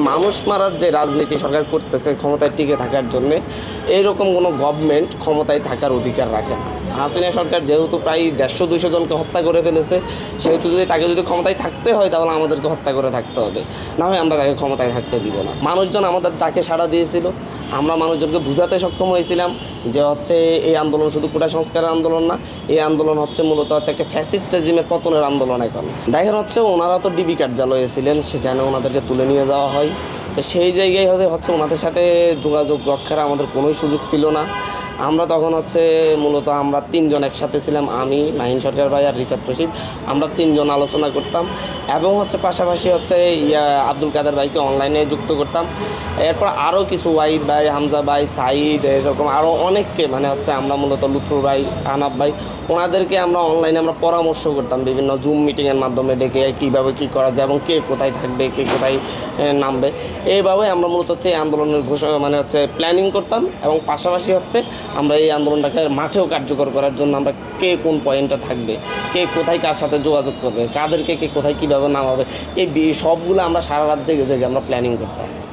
মানুষ মারার যে রাজনীতি সরকার করতেছে, ক্ষমতায় টিকে থাকার জন্য এইরকম কোনো গভর্নমেন্ট ক্ষমতায় থাকার অধিকার রাখে না। হাসিনা সরকার যেহেতু প্রায় দেড়শো দুশো জনকে হত্যা করে ফেলেছে, সেহেতু যদি তাকে যদি ক্ষমতায় থাকতে হয়, তাহলে আমাদেরকে হত্যা করে থাকতে হবে। না হয় আমরা তাকে ক্ষমতায় থাকতে দিব না। মানুষজন আমাদের ডাকে সাড়া দিয়েছিল। আমরা মানুষজনকে বুঝাতে সক্ষম হয়েছিলাম যে হচ্ছে এই আন্দোলন শুধু কোটা সংস্কারের আন্দোলন না, এই আন্দোলন হচ্ছে মূলত হচ্ছে একটা ফ্যাসিস্ট রেজিমের পতনের আন্দোলন এখন। দেখেন হচ্ছে ওনারা তো ডিবি কার্যালয়ে ছিলেন, সেখানে ওনাদেরকে তুলে নিয়ে যাওয়া হয়। তো সেই জায়গায় হতে হচ্ছে ওনাদের সাথে যোগাযোগ রক্ষার আমাদের কোনো সুযোগ ছিল না। আমরা তখন হচ্ছে মূলত আমরা তিনজন একসাথে ছিলাম, আমি, মাহিন সরকার ভাই আর রিফাত রশিদ। আমরা তিনজন আলোচনা করতাম এবং হচ্ছে পাশাপাশি হচ্ছে ইয়া আব্দুল কাদের ভাইকে অনলাইনে যুক্ত করতাম। এরপর আরও কিছু ওয়াইদ ভাই, হামজা ভাই সাইদ এরকম আরও অনেককে মানে হচ্ছে আমরা মূলত লুথুর ভাই, আনাব ভাই, ওনাদেরকে আমরা অনলাইনে আমরা পরামর্শ করতাম বিভিন্ন জুম মিটিংয়ের মাধ্যমে ডেকে কীভাবে কী করা যায় এবং কে কোথায় থাকবে, কে কোথায় নামবে। এইভাবে আমরা মূলত হচ্ছে এই আন্দোলনের ঘোষণা মানে হচ্ছে প্ল্যানিং করতাম এবং পাশাপাশি হচ্ছে আমরা এই আন্দোলনটাকে মাঠেও কার্যকর করার জন্য আমরা কে কোন পয়েন্টটা থাকবে, কে কোথায় কার সাথে যোগাযোগ করবে, কাদেরকে কে কোথায় কীভাবে নামাবে, এই সবগুলো আমরা সারা রাত জেগে জেগে আমরা প্ল্যানিং করতাম।